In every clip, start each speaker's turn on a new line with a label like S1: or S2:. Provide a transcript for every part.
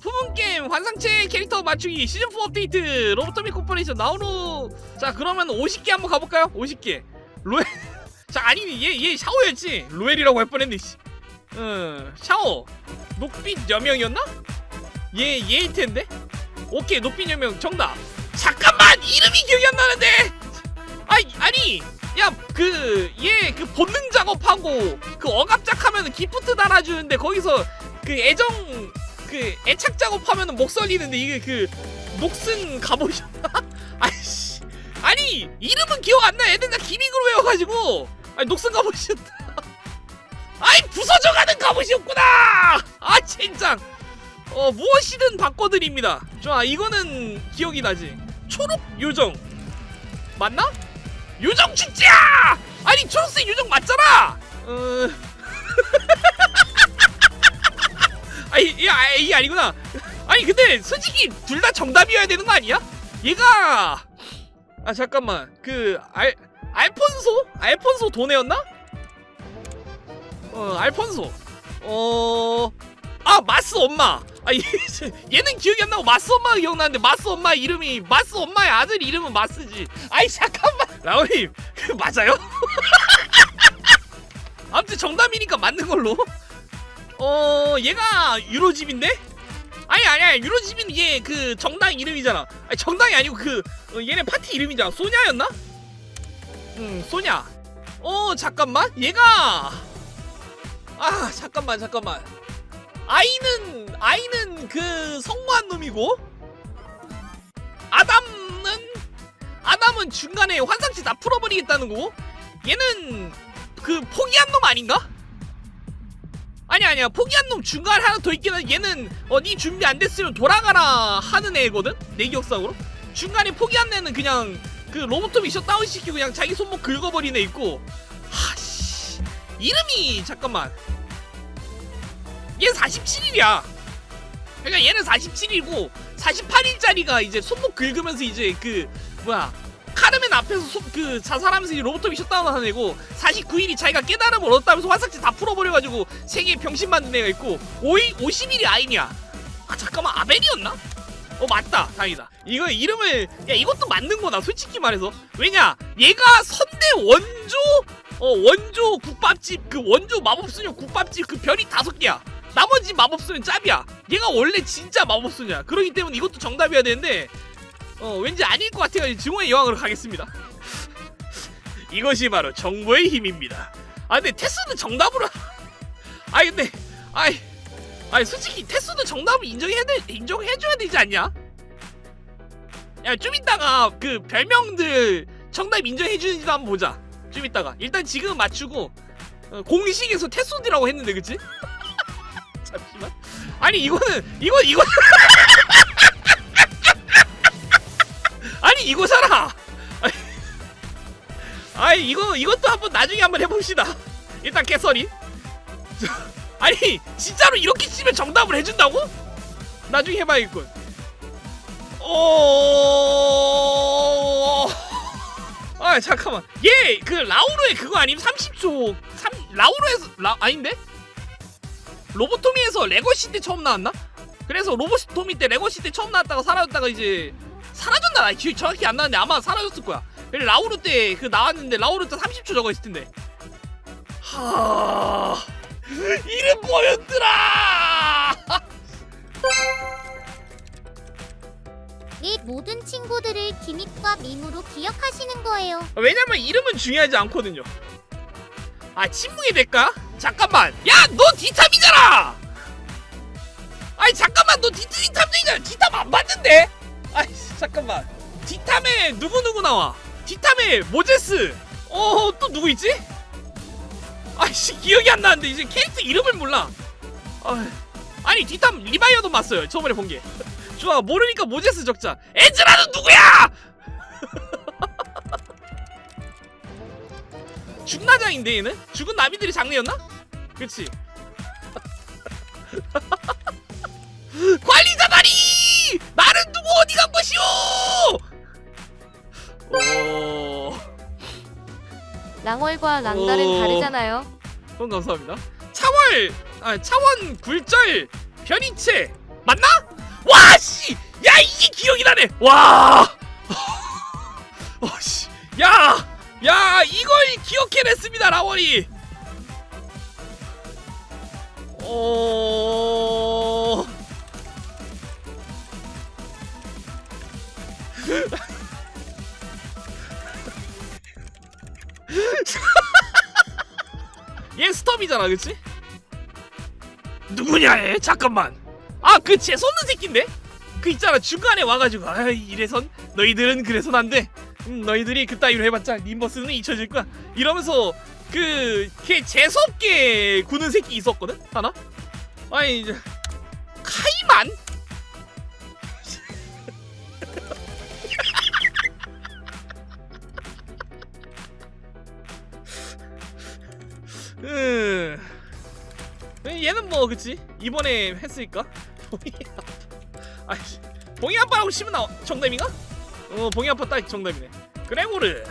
S1: 푸문게임 환상체 캐릭터 맞추기 시즌4 업데이트. 로보토미 코퍼레이션 나오노 자 그러면 50개 한번 가볼까요? 50개. 로엘 자 아니 얘, 얘 샤오였지? 로엘이라고 할 뻔했네 씨. 어 샤오. 녹빛 여명이었나? 얘 얘일 텐데? 오케이 녹빛 여명. 정답. 잠깐만! 이름이 기억이 안 나는데! 아니 아니 야그 얘 그 본능 작업하고 그 억압작 하면은 기프트 달아주는데 거기서 그 애정 그 애착 작업하면은 목 설리는데 이게 그 녹슨 갑옷이었나? 아이씨. 아니 이름은 기억 안 나. 애들 다 기믹으로 외워가지고. 아니 녹슨 갑옷이었다. 아이 부서져가는 갑옷이었구나! 아 젠장. 어 무엇이든 바꿔드립니다. 좋아 이거는 기억이 나지. 초록 요정. 맞나? 요정 축제야 아니 초록색 요정 맞잖아! 어 아니 야 아, 이게 아니구나. 아니 근데 솔직히 둘 다 정답이어야 되는 거 아니야? 얘가 아 잠깐만. 그 알 알폰소? 알폰소 도네였나? 어 알폰소. 어 아 마스 엄마. 아 얘, 얘는 기억이 안 나고 마스 엄마가 기억나는데 마스 엄마 이름이 마스 엄마의 아들 이름은 마스지. 아이 잠깐만. 라오님 그 맞아요? 아무튼 정답이니까 맞는 걸로 어 얘가 유로집인데? 아니 아니야 유로집은 얘 그 정당 이름이잖아 아니 정당이 아니고 그 어, 얘네 파티 이름이잖아 소냐였나? 응 소냐 어 잠깐만 얘가 아 잠깐만 잠깐만 아이는 아이는 그 성모한 놈이고 아담은 아담은 중간에 환상치 다 풀어버리겠다는 거고 얘는 그 포기한 놈 아닌가? 아니 아니야. 포기한 놈 중간에 하나 더 있긴 한데 얘는 어네 준비 안 됐으면 돌아가라 하는 애거든? 내 기억상으로? 중간에 포기한 애는 그냥 그 로보트 미션 다운 시키고 그냥 자기 손목 긁어버린 애 있고. 하씨. 이름이 잠깐만. 얘 47일이야. 그러니까 얘는 47일이고 48일짜리가 이제 손목 긁으면서 이제 그 뭐야 카르멘 앞에서 소, 그 자살하면서 이 미션 다운 하는 애고 49일이 자기가 깨달음을 얻었다면서 환상체 다 풀어버려가지고 세계에 병신 만든 애가 있고 5일, 50일이 아이냐? 아 잠깐만 아벨이었나? 어 맞다. 다행이다. 이거 이름을 야 이것도 맞는 거다 솔직히 말해서. 왜냐? 얘가 선대 원조 어 원조 국밥집 그 원조 마법소녀 국밥집 그 별이 다섯 개야. 나머지 마법소녀 짭이야. 얘가 원래 진짜 마법소녀야. 그러기 때문에 이것도 정답이어야 되는데 어 왠지 아닐 것 같아요. 증오의 여왕으로 가겠습니다. 이것이 바로 정보의 힘입니다. 아 근데 테스는 정답으로 아니 근데 아이 아니 솔직히 테스도 정답을 인정해야 돼, 인정해 줘야 되지 않냐? 야좀 이따가 그 별명들 정답 인정해 주는지도 한번 보자. 좀 이따가. 일단 지금 맞추고 어, 공식에서 테스트라고 했는데 그치? 잠시만. 아니 이거는 이거 이거 이거잖아 아니 이거 이것도 한번 나중에 한번 해봅시다. 일단 개설이. 아니 진짜로 이렇게 치면 정답을 해준다고? 나중에 해봐야겠군 어... 아 잠깐만. 얘 그 라우르의 그거 아님? 30초. 3... 라우르에서 라... 아닌데? 로보토미에서 레거시 때 처음 나왔나? 그래서 로보토미 때 레거시 때 처음 나왔다가 사라졌다가 이제 사라졌나? 나 기억 정확히 안 나는데 아마 사라졌을 거야 라우르 때 그 나왔는데 라우르 때 30초 적어 있을 텐데 하... 이름 뭐였더라?
S2: 내 모든 친구들을 기믹과 밈으로 기억하시는 거예요.
S1: 왜냐면 이름은 중요하지 않거든요. 아 침묵의 대가? 잠깐만. 야 너 디탑이잖아. 아니 잠깐만 너 디트리 탐정이잖아. 디탑 안 봤는데? 아이 잠깐만. 디탐에 누구 누구 나와? 디탐에 모제스. 어 또 누구 있지? 아이씨 기억이 안 나는데 이제 캐릭터 이름을 몰라. 아, 아니 디탐 리바이어도 봤어요. 저번에 본 게. 좋아 모르니까 모제스 적자. 에즈라는 누구야? 죽나장인데 얘는? 죽은 나비들이 장르였나? 그치 관리자 다리! 나는 누구 어디 간 것이오! 오...
S3: 랑월과 랑달은
S1: 오.
S3: 다르잖아요.
S1: 그럼 감사합니다 차월! 아 차원 굴절 변이체 맞나? 와 씨! 야 이게 기억이 나네. 와. 어 씨. 야! 야 이걸 기억해냈습니다 라원이. 어. 얘 스톱이잖아, 그치? 누구냐, 얘? 잠깐만. 아, 그 재수없는 새끼인데? 그 있잖아, 중간에 와가지고, 아, 이래선 너희들은 그래선 안 돼. 음, 너희들이 그따위로 해봤자 림버스는 잊혀질 거야. 이러면서 그, 걔 재수없게 구는 새끼 있었거든? 하나? 아니, 이제, 음. 얘는 뭐 그치? 이번에 했으니까? 봉이 아빠. 봉이 아빠라고 치면 나 정답인가? 어 봉이 아빠 딱 정답이네. 그레고르.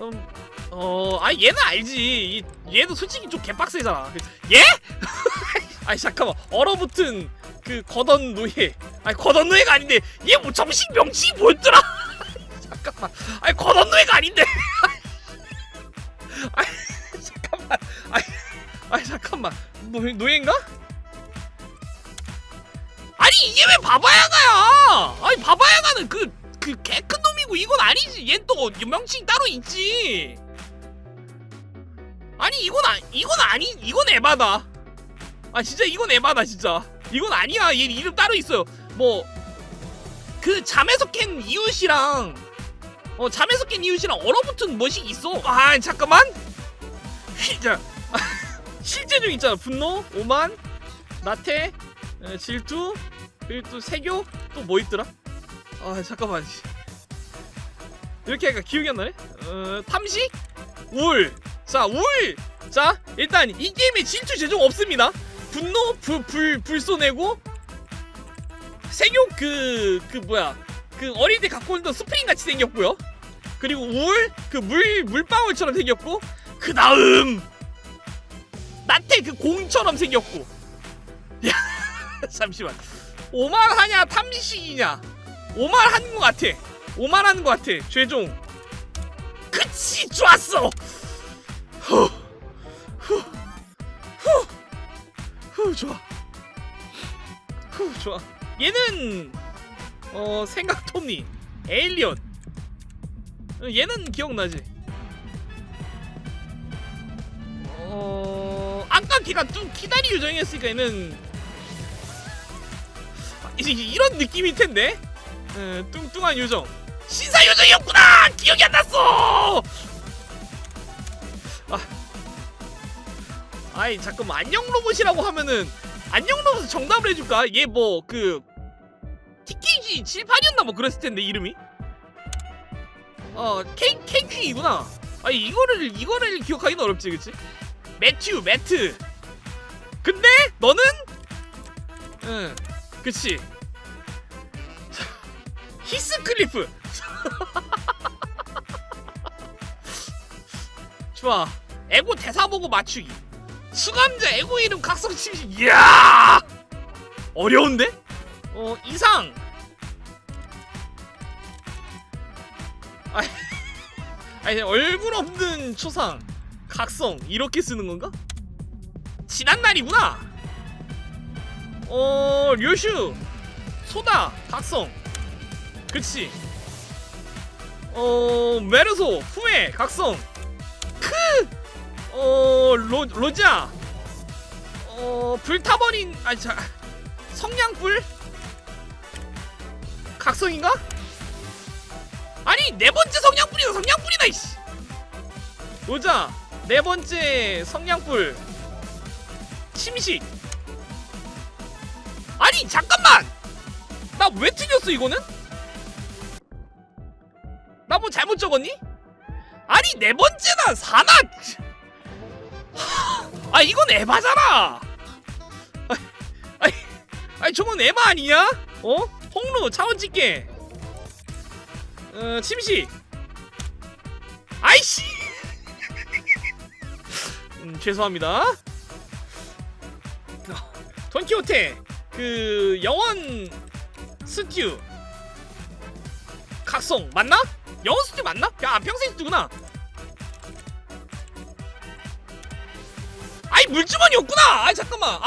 S1: 음, 어 아 얘는 알지. 이- 얘도 솔직히 좀 개빡세잖아. 얘? 아니 잠깐만. 얼어붙은 그 거던 노예. 아니 거던 노예가 아닌데 얘 뭐 정식 명칭이 뭐였더라? 잠깐만. 아니 거던 노예가 아닌데 노, 노예인가? 아니 이게 왜 바바야가야? 아니 바바야가는 그 그 개 큰 놈이고 이건 아니지. 얜 또 명칭 따로 있지. 아니 이건 아 이건 아니 이건 에바다. 아 진짜 이건 에바다 진짜. 이건 아니야. 얘 이름 따로 있어요. 뭐 그 잠에서 깬 이웃이랑 어 잠에서 깬 이웃이랑 얼어붙은 뭐식 있어. 아 잠깐만. 휘자 실제 중 있잖아. 분노 오만 나태 에, 질투 그리고 또 세교 또 뭐 있더라? 아 잠깐만. 이렇게 하니까 기억이 안 나네? 어, 탐식? 울자울자 일단 이 게임에 질투 제종 없습니다. 분노 불, 불, 불 쏘내고 세교 그, 그 뭐야? 그 어릴 때 갖고 있던 스프링 같이 생겼고요. 그리고 울 그 물 물방울처럼 생겼고 그 다음 나태 그 공처럼 생겼고. 야 잠시만. 오만하냐 탐식이냐? 오만한 것 같아. 오만하는 것 같아 최종. 그치 좋았어. 후후후 좋아. 후 좋아. 얘는 어 생각 톱니. 에일리언. 어, 얘는 기억나지 어 아까 걔가 좀 키다리 요정이었으니까 얘는 이런 느낌일 텐데? 어, 뚱뚱한 요정. 신사 요정이었구나! 기억이 안 났어! 아. 아이 잠깐만. 안녕 로봇이라고 하면은 안녕 로봇 정답을 해줄까? 얘 뭐 그 TKG 78이었나 뭐 그랬을 텐데 이름이? 어 K KQ이구나. 아 이거를 이거를 기억하기는 어렵지 그치 매튜 매트. 근데 너는? 응 그치. 자, 히스클리프. 좋아. 에고 대사 보고 맞추기. 수감자 에고 이름 각성 침식 이야! 어려운데? 어 이상. 아니 얼굴 없는 초상 각성 이렇게 쓰는 건가? 지난 날이구나. 어 류슈 소다 각성. 그치. 어 메르소 후에 각성. 크어 로자. 어 불타버린 아니 자 성냥불 각성인가? 아니 네 번째 성냥불이다 성냥불이다 이씨. 로자 네 번째 성냥불 침식 아니 잠깐만 나 왜 틀렸어 이거는? 나 뭐 잘못 적었니? 아니 네 번째나 사나 아 이건 에바잖아 아니 아니, 아니 저건 에바 아니냐? 어? 홍루 차원 집게 어 침식 아이씨 음, 죄송합니다. 돈키호테 그 영원 스튜 각성 맞나? 영어 스튜 맞나? 야 평생 스튜구나 아이 물주머니였구나 아 잠깐만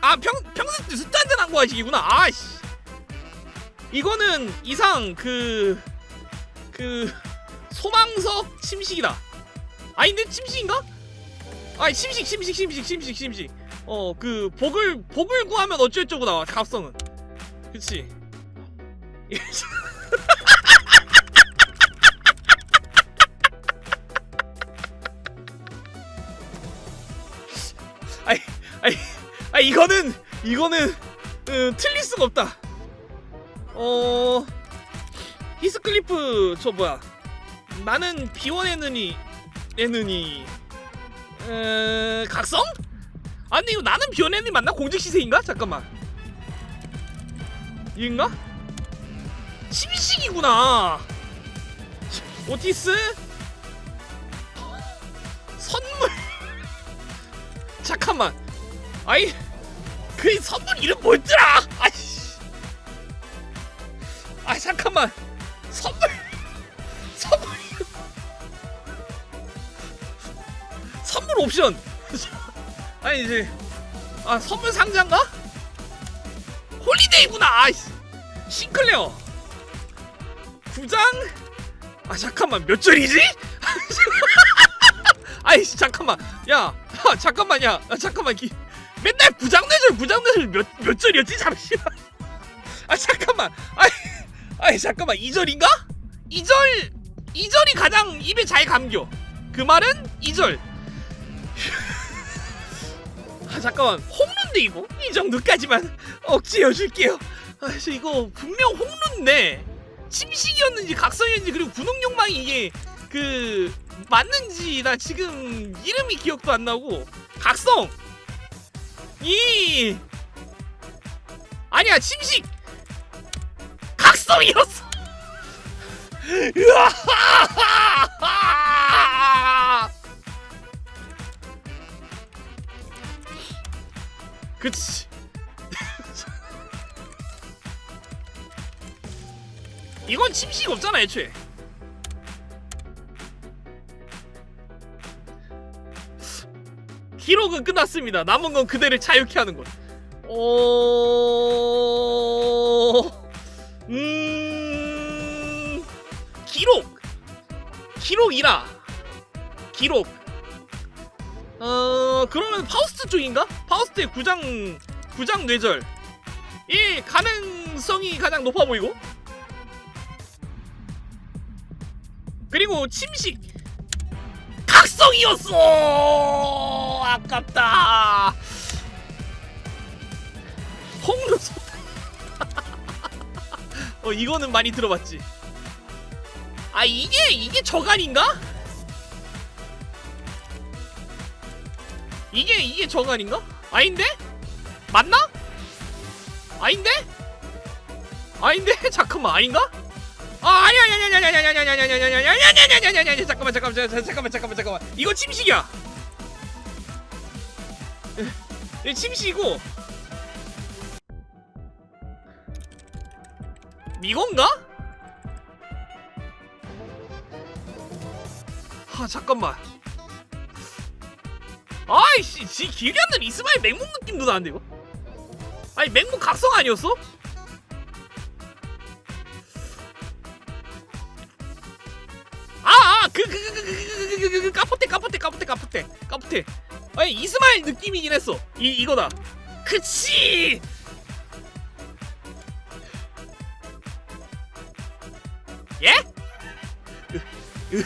S1: 아아평 평생 스튜 스튜 한잔 한거 하시기구나 아씨 이거는 이상 그그 소망석 침식이다 아닌데 침식인가? 아니 침식 침식 침식 침식 침식. 어 그 복을 복을 구하면 어쩌고저쩌고 나와 갑성은. 그치? 아이 아이 아 이거는 이거는 음, 틀릴 수가 없다. 어 히스클리프 저 뭐야? 나는 비원의 눈이 내 눈이 에... 각성? 아 근데 이거 나는 눈이 맞나? 공직시세인가? 잠깐만. 이인가? 침식이구나. 오티스? 선물? 잠깐만. 아이 그 선물 이름 뭐였더라? 아이씨. 아 잠깐만. 선물. 선물 선물 옵션. 아니 이제 아 선물 상자인가? 홀리데이구나. 아이씨. 싱클레어. 구장? 아 잠깐만. 몇 절이지? 아이씨 잠깐만. 야 아, 잠깐만 야. 아, 잠깐만. 기, 맨날 구장내절 구장내절 몇몇 절이었지? 잠시만 아 잠깐만. 아이 아이 잠깐만. 2절인가? 2절 2절이 가장 입에 잘 감겨. 그 말은 2절. 아 잠깐만 홍루인데 이거? 이 정도까지만 억지여 줄게요. 아저 이거 분명 홍루인데 침식이었는지 각성이었는지 그리고 분홍욕망이 이게 그 맞는지 나 지금 이름이 기억도 안 나고 각성! 이 아니야 침식! 각성이었어! 으아 그치. 이건 침식 없잖아 애초에. 기록은 끝났습니다. 남은 건 그대를 자유케 하는 것. 어... 음... 기록. 기록이라. 기록. 어 그러면 파우스트 쪽인가? 파우스트의 구장 구장 뇌절. 이 가능성이 가장 높아 보이고. 그리고 침식. 각성이었어! 아깝다. 홍루 어 이거는 많이 들어봤지. 아 이게 이게 저간인가? 이게 이게 저간인가? 아닌데? 맞나? 아닌데? 아닌데? 잠깐만 아닌가? 아 아니야 아니야 아니야 아니야 아니야 아니야 아니야 아니야 아니야 아니야 아니야 아니야 아니야 잠깐만 잠깐만 잠깐만 잠깐만 잠깐만 이거 침식이야 이 침식이고 이건가? 아 잠깐만 아이씨 지안 나는 이스마일 맹목 느낌도 나는데 이거 아니 맹목 각성 아니었어? 아아그 그그그그그그 까포테 까포테 까포테 까포테 까포테 아니 이스마일 느낌이긴 했어 이 이거다 그치 예? 으, 으,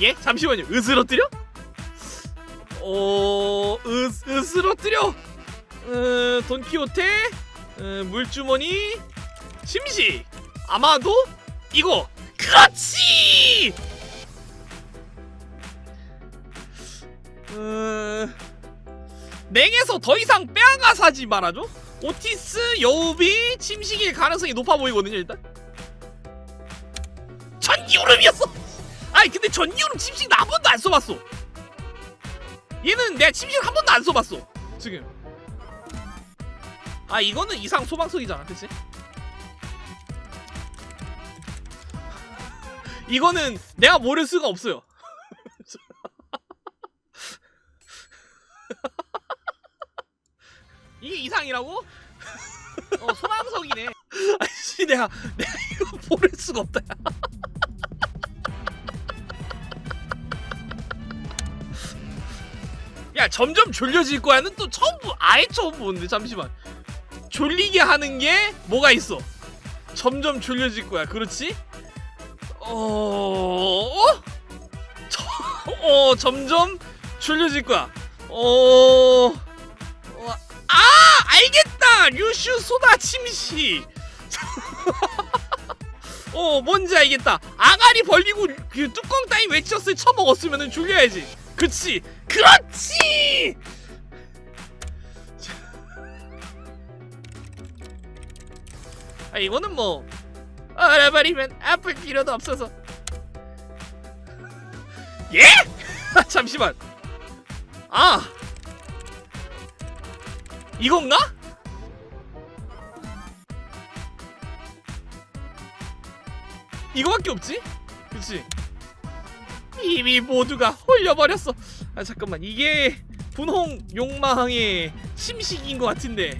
S1: 예? 잠시만요 으스러뜨려? 어... 으, 으스러뜨려 어, 돈키호테 어, 물주머니 심식 아마도 이거. 그렇지! 어... 냉에서 더 이상 빼앗아 사지 말아줘. 오티스 여우비 침식일 가능성이 높아 보이거든요 일단. 전기오름이었어. 아니 근데 전기오름 침식 나한 번도 안 써봤어 얘는 내가 침실 한 번도 안 써봤어. 지금. 아 이거는 이상 소방석이잖아 그치? 이거는 내가 모를 수가 없어요. 이게 이상이라고? 어 소방석이네. 아씨 내가 내가 이거 모를 수가 없다 야. 야 점점 졸려질 거야는 또 처음 보 아예 처음 보는데 잠시만. 졸리게 하는 게 뭐가 있어? 점점 졸려질 거야. 그렇지? 어, 어? 저, 어 점점 졸려질 거야. 어, 어, 아 알겠다! 류슈 소다 침시 어 뭔지 알겠다. 아가리 벌리고 그 뚜껑 따위 외쳤을 쳐먹었으면 졸려야지. 그치? 그렇지 아 이거는 뭐 알아버리면 아플 필요도 없어서 예? 아, 잠시만 아 이건가? 이거밖에 없지? 그치? 이미 모두가 홀려버렸어 아 잠깐만 이게 분홍 욕망의 침식인 것 같은데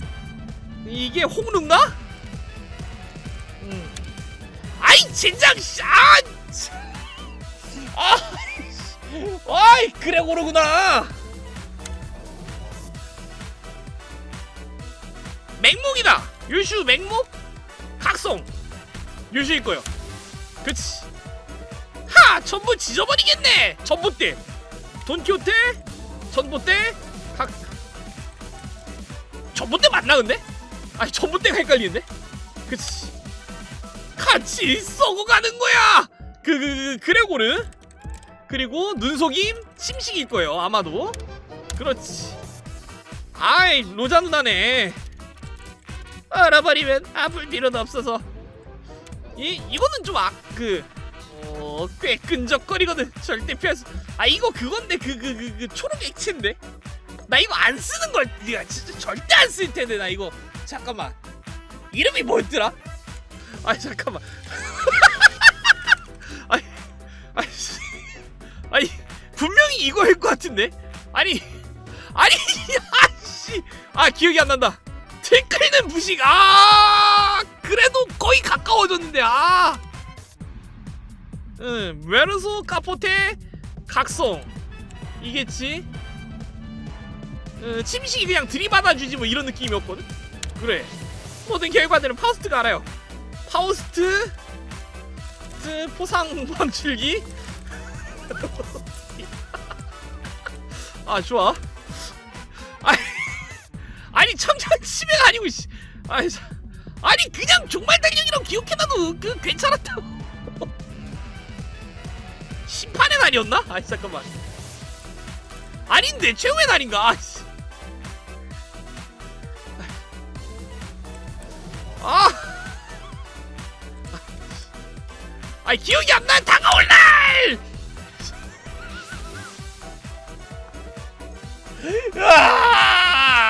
S1: 이게 홍루인가? 아이 씨, 아, 참. 아, 씨. 아이 그래 고르구나. 맹목이다. 유슈 맹목 각성 유슈일 거요. 그치. 하 전부 지져버리겠네. 전봇대 돈키호테 전봇대 각 전봇대 맞나 근데? 아니 전봇대가 헷갈리는데? 그치 같이 썩어가는 거야! 그, 그, 그 그레고르? 그리고 눈속임 침식일 거예요 아마도. 그렇지. 아이 로자 누나네. 알아버리면 아플 필요도 없어서. 이 이거는 좀아그 어 꽤 끈적거리거든 절대 피할 수 아 이거 그건데 그 그 그 그 초록 액체인데? 나 이거 안 쓰는 걸 네가 진짜 절대 안 쓸 텐데 나 이거. 잠깐만. 이름이 뭐였더라? 아니 잠깐만. 아니 아니 씨. 아니 분명히 이거일 것 같은데? 아니 아니 아씨. 아 기억이 안 난다. 태클는 무식. 아 그래도 거의 가까워졌는데 아. 응, 메르소 카포테 각성. 이겠지? 어, 침식이 그냥 들이받아주지 뭐 이런 느낌이었거든? 그래. 모든 결과들은 파우스트가 알아요 파우스트 트 포상 방출기 아 좋아 아니, 아니 청장 치매가 아니고 씨. 아니, 자- 아니 그냥 종말 달력이라고 기억해놔도 그 괜찮았다고 심판의 날이었나? 아니 잠깐만 아닌데 최후의 날인가? 아씨. 아. 아 기억이 안 나. 다가올 날. 아!